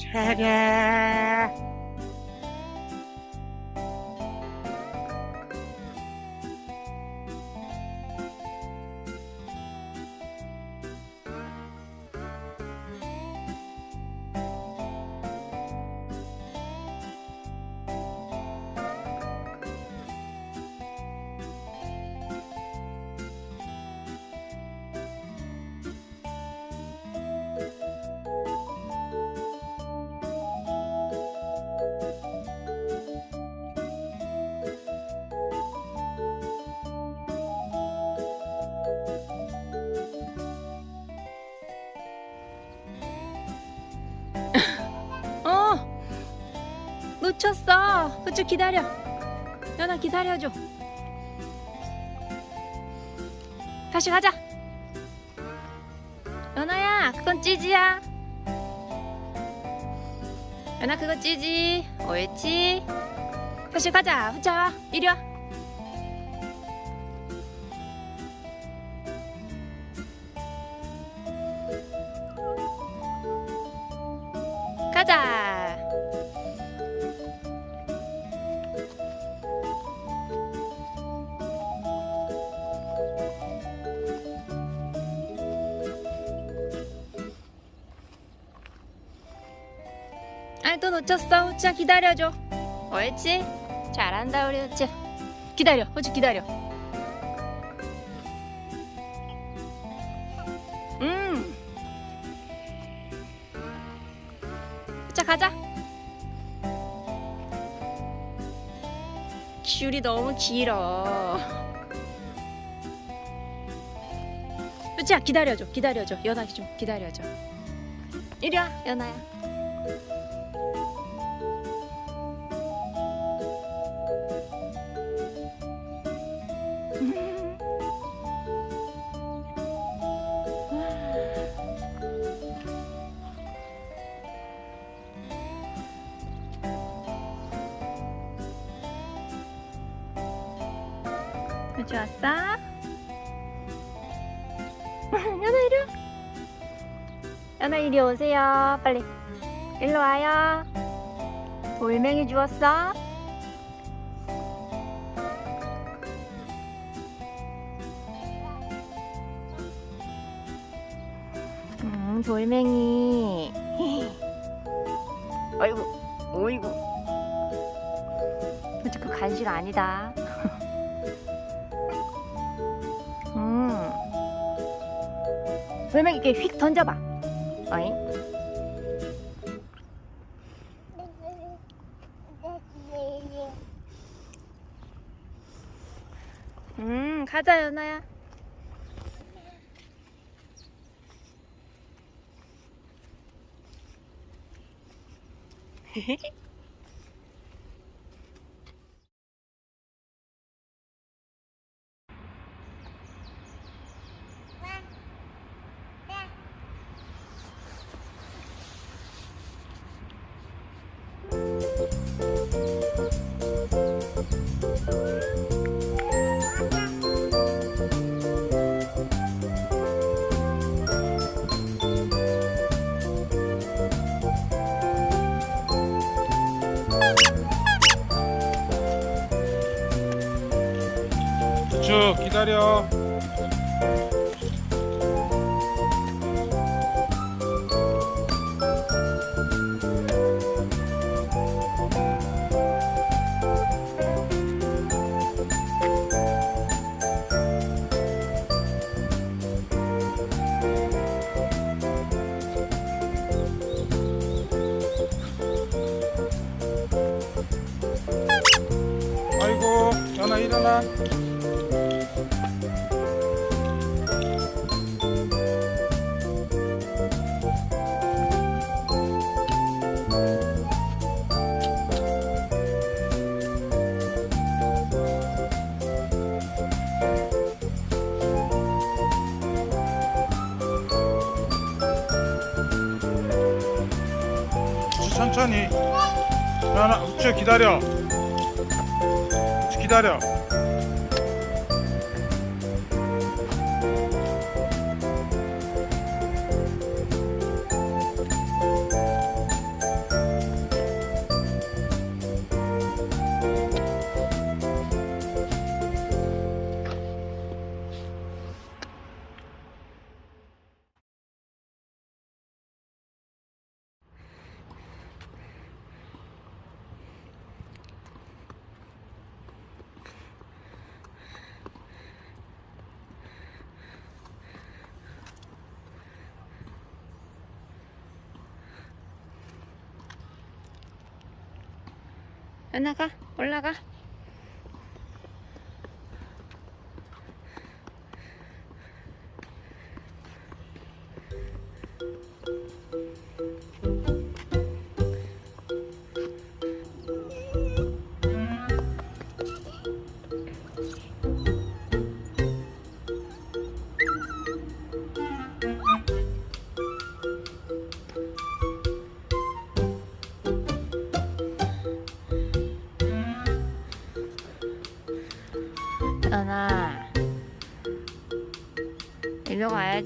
Ta-da! 놓쳤어. 후추 기다려. 연아 기다려줘. 다시 가자. 연아야 그건 찌지야. 연아 그거 찌지. 옳지. 다시 가자. 후추 와 이리 와. 가자 놓쳤어 후추야 기다려줘. 옳지? 잘한다 우리 후추 기다려 후추 기다려. 음. 자 가자. 귤이 너무 길어. 후추야 기다려줘 기다려줘. 연아 좀 기다려줘. 이리 와 연아야 후추 왔어? 연아 이리 와. 연아 이리 오세요. 빨리. 일로 와요. 돌멩이 주웠어? 음 돌멩이. 아이고 어이구. 그그 간식 아니다 돌멩이 이렇게 휙 던져봐. 어잉? 음 가자 연아야. 후추 기다려. 아이고 연아 일어나. 연아 후추 기다려. 후추 기다려. 연아가 올라가.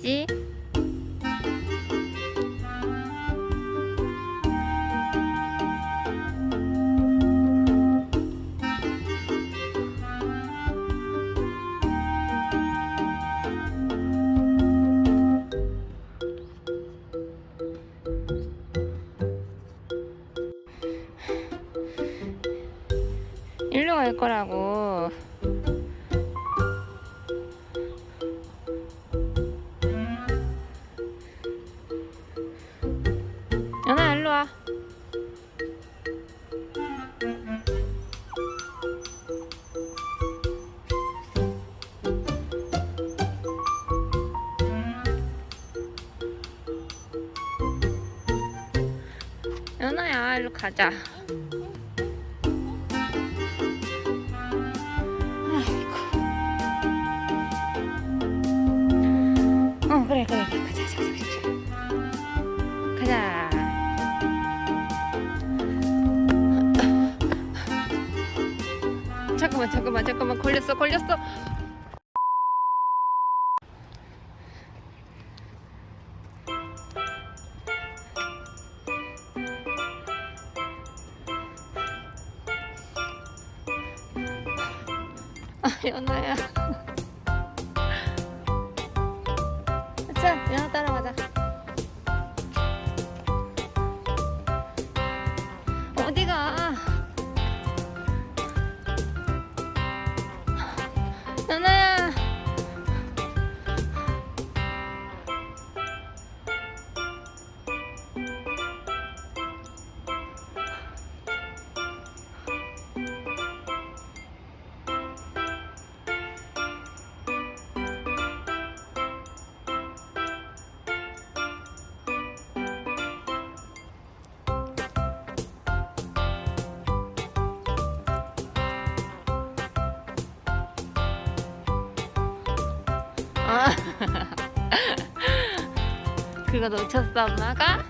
가야지. 일로 갈 거라고. 연아야 일로 가자. 아이고. 어 그래 그래 가자 가자 가자. 가자. 잠깐만 잠깐만 잠깐만 걸렸어 걸렸어. 그거 놓쳤어 엄마가?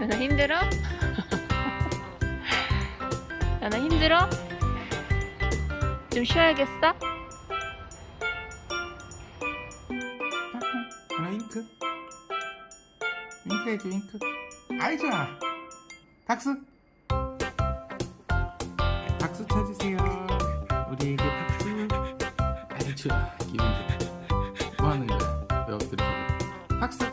연아 힘들어? 연아 힘들어? 좀 쉬어야겠어? 하나 잉크 잉크 해줘 잉크 아이 좋아 박수 박수 쳐주세요 아이 좋아 기분 좋다 뭐 하는 거야 왜 엎드려 박수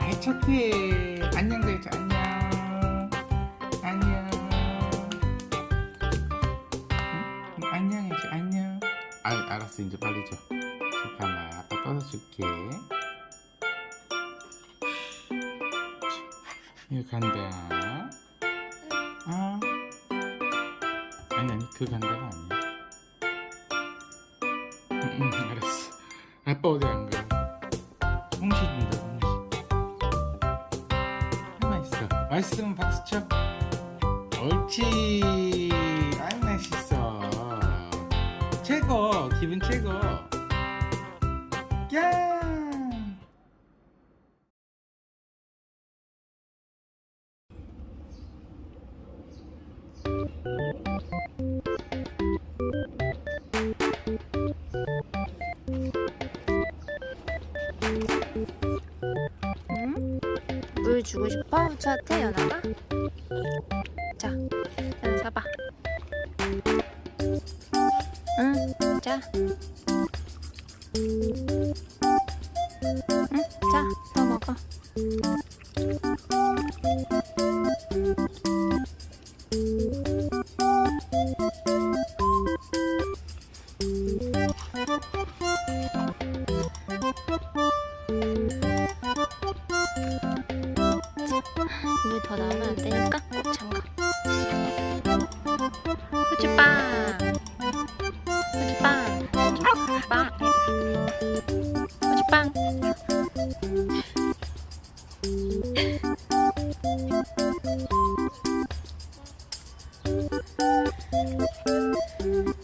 아이 착해 안녕 그래줘 안녕 안녕 응? 안녕 해줘 안녕 아 알았어 이제 빨리 줘 잠깐만 아빠 떠서줄게 이거 간다 그 간다가 아니야. 응 응 알았어. 아빠 어디 안 가? 홍시 준다 홍시. 가만 있어. 맛있으면 박수 쳐. 옳지. 아이 맛있어. 최고. 기분 최고. 야 싶어? 우추한테 연아가? 자, 연아 잡아. 응, 자. 응, 자, 더 먹어. 더 나오면 안 되니까 꼭 잠가. 후추빵. 후추빵. 빵. 후추빵. 나뭇잎.